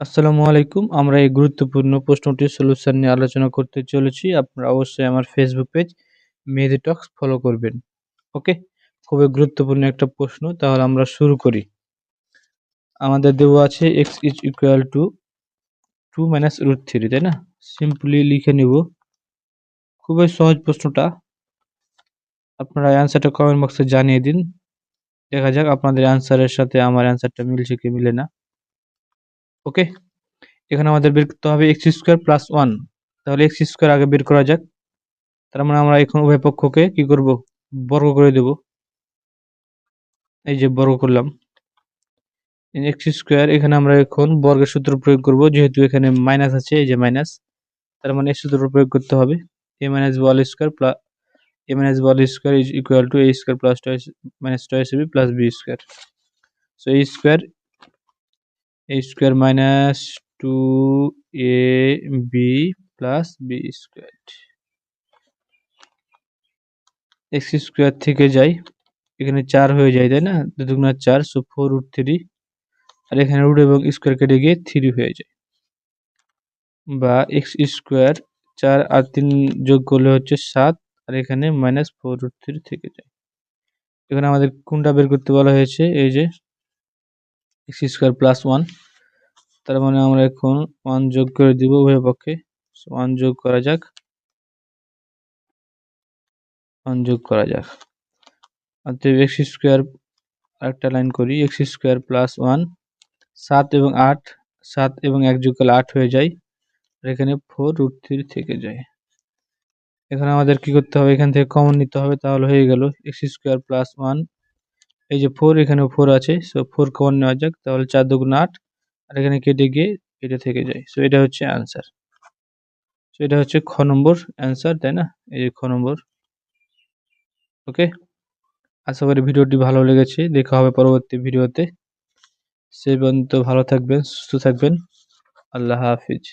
আসসালামু আলাইকুম। আমরা এই গুরুত্বপূর্ণ প্রশ্নটির সলিউশন নিয়ে আলোচনা করতে চলেছি। আপনারা অবশ্যই আমার Facebook page Mehedi talks follow করবেন। ওকে খুবই গুরুত্বপূর্ণ একটা প্রশ্ন, তাহলে আমরা শুরু করি। আমাদের দেওয়া আছে x is equal to two minus root three তাই না? সিম্পলি লিখে নিব। খুবই সহজ প্রশ্নটা। আপনারা অ্যান্সারটা কমেন্ট বক্সে জানিয়ে দিন। দেখা যাক আপনাদের অ্যান্সারের সাথে আমার অ্যান্সারটা মিলছে কি মিলে না। ওকে? এখানে আমাদের বের করতে হবে এক্স স্কোয়ার প্লাস ওয়ান। তাহলে এক্স স্কোয়ার আগে বের করা যাক। তার মানে আমরা এখন উভয় পক্ষকে কি করব? বর্গ করে দেব। এই যে বর্গ করলাম। এক্স স্কোয়ার, এখানে আমরা এখন বর্গের সূত্র প্রয়োগ করব, যেহেতু এখানে মাইনাস আছে, এই যে মাইনাস। তার মানে সূত্র প্রয়োগ করতে হবে। A minus ball square plus a minus ball square is equal to a square plus twice minus twice b plus b square. So a square a square minus 2ab plus b squared x square থেকে যাই, এখানে চার হয়ে যায়, তাই না? দুগুণা চার, সো ফোর রুট থ্রি। আর এখানে রুট এবং স্কোয়ার কেটে গিয়ে থ্রি হয়ে যায়। বা এক্স স্কোয়ার চার আর তিন যোগ করলে হচ্ছে সাত, আর এখানে মাইনাস ফোর রুট থ্রি থেকে যায়। এখানে আমাদের কোনটা বের করতে বলা হয়েছে? এই যে এক্স স্কোয়ার প্লাস ওয়ান তার মানে আমরা এখন ওয়ান যোগ করে দিব উভয় পক্ষে। ওয়ান যোগ করা যাক। ওয়ান যোগ করা যাক। অতএব এক্স স্কোয়ার আরেকটা লাইন করি এক্স স্কোয়ার প্লাস ওয়ান সাত এবং আট, সাত এবং এক যোগ করলে আট হয়ে যায়। আর এখানে ফোর রুট থ্রি থেকে যায়। এখানে আমাদের কি করতে হবে? এখান থেকে কমন নিতে হবে, তাহলে হয়ে গেল এক্স স্কোয়ার প্লাস ওয়ান এই যে ফোর এখানে ফোর আছে। সো ফোর কমন নেওয়া যাক। তাহলে চার দুগুণ আট। আর এখানে কেটে গিয়ে এটা থেকে যায়। সো এটা হচ্ছে অ্যান্সার সো এটা হচ্ছে খ নম্বর অ্যান্সার তাই না? এই যে খ নম্বর। ওকে আশা করি ভিডিওটি ভালো লেগেছে। দেখা হবে পরবর্তী ভিডিওতে। সে পর্যন্ত ভালো থাকবেন, সুস্থ থাকবেন। আল্লাহ হাফিজ।